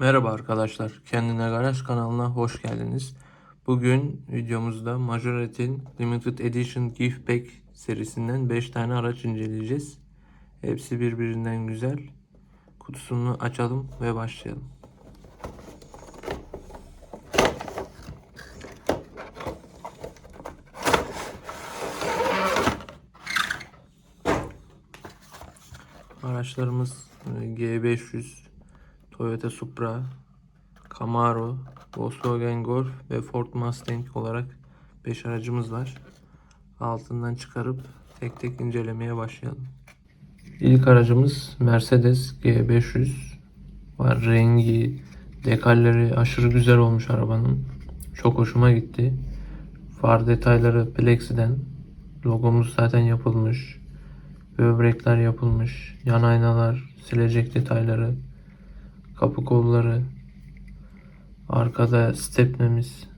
Merhaba arkadaşlar, Kendine Garaj kanalına hoş geldiniz. Bugün videomuzda Majorette'in Limited Edition Gift Pack serisinden 5 tane araç inceleyeceğiz. Hepsi birbirinden güzel. Kutusunu açalım ve başlayalım. Araçlarımız e, G500, Toyota Supra, Camaro, Volkswagen Golf ve Ford Mustang olarak 5 aracımız var. Altından çıkarıp tek tek incelemeye başlayalım. İlk aracımız Mercedes G500 var. Rengi, dekalleri aşırı güzel olmuş arabanın. Çok hoşuma gitti. Far detayları Plexi'den. Logomuz zaten yapılmış. Böbrekler yapılmış. Yan aynalar, silecek detayları, kapı kolları, arkada stepnemiz,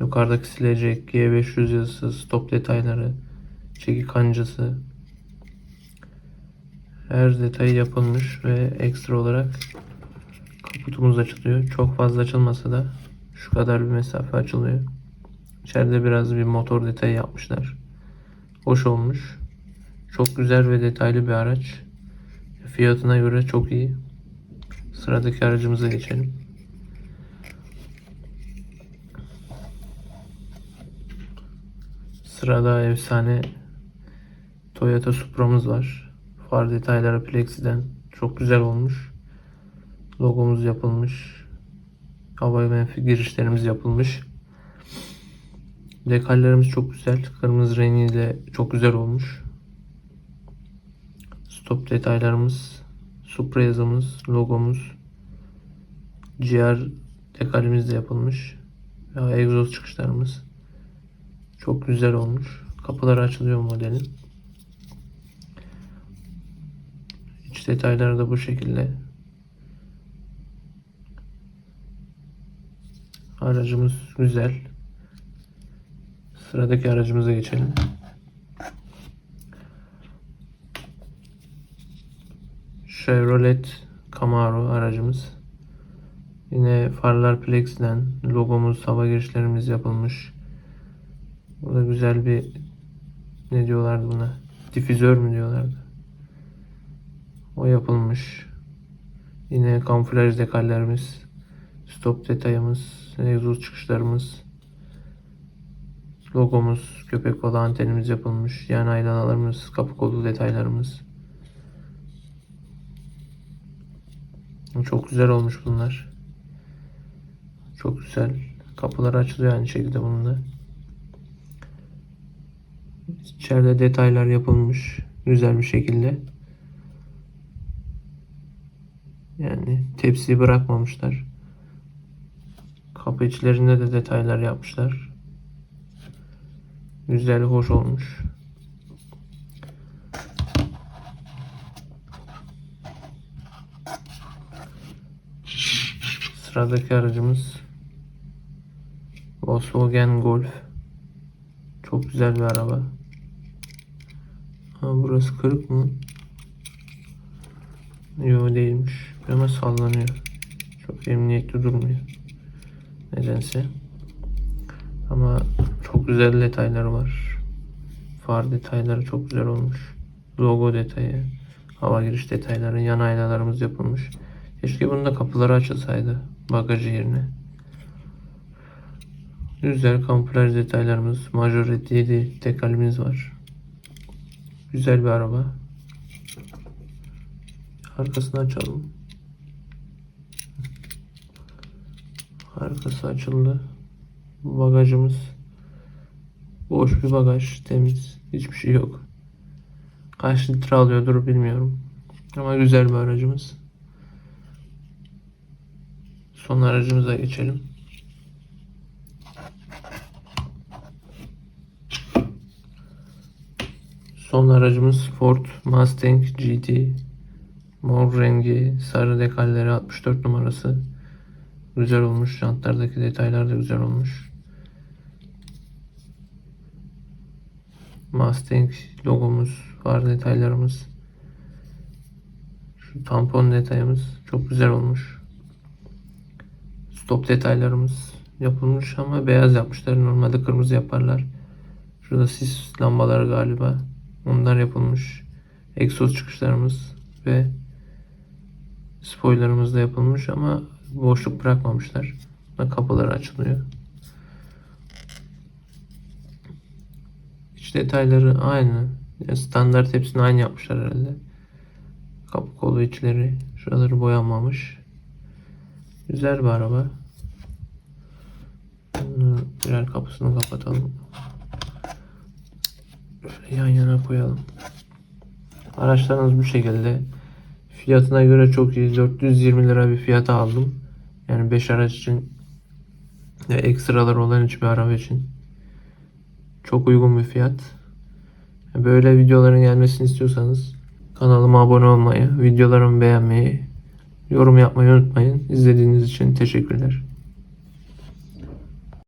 yukarıdaki silecek, G500 yazısı, stop detayları, çeki kancası, her detayı yapılmış ve ekstra olarak kaputumuz açılıyor. Çok fazla açılmasa da şu kadar bir mesafe açılıyor. İçeride biraz bir motor detayı yapmışlar. Hoş olmuş. Çok güzel ve detaylı bir araç. Fiyatına göre çok iyi. Sıradaki aracımıza geçelim. Sırada efsane Toyota Supra'mız var. Far detayları Plexi'den çok güzel olmuş. Logomuz yapılmış. Hava menfi girişlerimiz yapılmış. Dekallerimiz çok güzel. Kırmızı rengiyle çok güzel olmuş. Stop detaylarımız, Supra yazımız, logomuz, GR dekalimiz de yapılmış. Ya egzoz çıkışlarımız çok güzel olmuş. Kapıları açılıyor modelin. İç detayları da bu şekilde. Aracımız güzel. Sıradaki aracımıza geçelim. Chevrolet Camaro aracımız. Yine farlar Plex'den logomuz, hava girişlerimiz yapılmış. Burada güzel bir ne diyorlardı buna? Difüzör mü diyorlardı? O yapılmış. Yine kamuflaj dekallerimiz, stop detayımız, egzoz çıkışlarımız, logomuz, köpek balığı antenimiz yapılmış. Yan aynalarımız, kapı kolu detaylarımız. Çok güzel olmuş bunlar. Çok güzel. Kapılar açılıyor aynı şekilde bunun da. İçeride detaylar yapılmış. Güzel bir şekilde. Yani tepsiyi bırakmamışlar. Kapı içlerinde de detaylar yapmışlar. Güzel, hoş olmuş. Sıradaki aracımız Volkswagen Golf. Çok güzel bir araba. Ha, burası kırık mı? Yok değilmiş. Ama sallanıyor. Çok emniyetli durmuyor. Nedense. Ama çok güzel detayları var. Far detayları çok güzel olmuş. Logo detayı, hava giriş detayları, yan aynalarımız yapılmış. Keşke bunun da kapıları açılsaydı bagajı yerine. Güzel kamuflaj detaylarımız, majorette 7 tekalimiz var. Güzel bir araba. Arkasını açalım. Arkası açıldı. Bagajımız boş bir bagaj, temiz. Hiçbir şey yok. Kaç litre alıyordur bilmiyorum. Ama güzel bir aracımız. Son aracımıza geçelim. Son aracımız Ford Mustang GT. Mor rengi, sarı dekalleri 64 numarası. Güzel olmuş. Jantlardaki detaylar da güzel olmuş. Mustang logomuz, var detaylarımız. Şu tampon detayımız çok güzel olmuş. Stop detaylarımız yapılmış ama beyaz yapmışlar. Normalde kırmızı yaparlar. Şurada sis lambaları galiba. Onlar yapılmış. Egzoz çıkışlarımız ve spoilerımız da yapılmış ama boşluk bırakmamışlar. Ve kapıları açılıyor. İç detayları aynı. Standart hepsini aynı yapmışlar herhalde. Kapı kolu içleri. Şuraları boyanmamış. Güzel bir araba. Birer kapısını kapatalım. Yan yana koyalım. Araçlarımız bu şekilde. Fiyatına göre çok iyi. 420 lira bir fiyata aldım. Yani 5 araç için ve ekstralar olan hiçbir araba için. Çok uygun bir fiyat. Böyle videoların gelmesini istiyorsanız kanalıma abone olmayı, videolarımı beğenmeyi, yorum yapmayı unutmayın. İzlediğiniz için teşekkürler.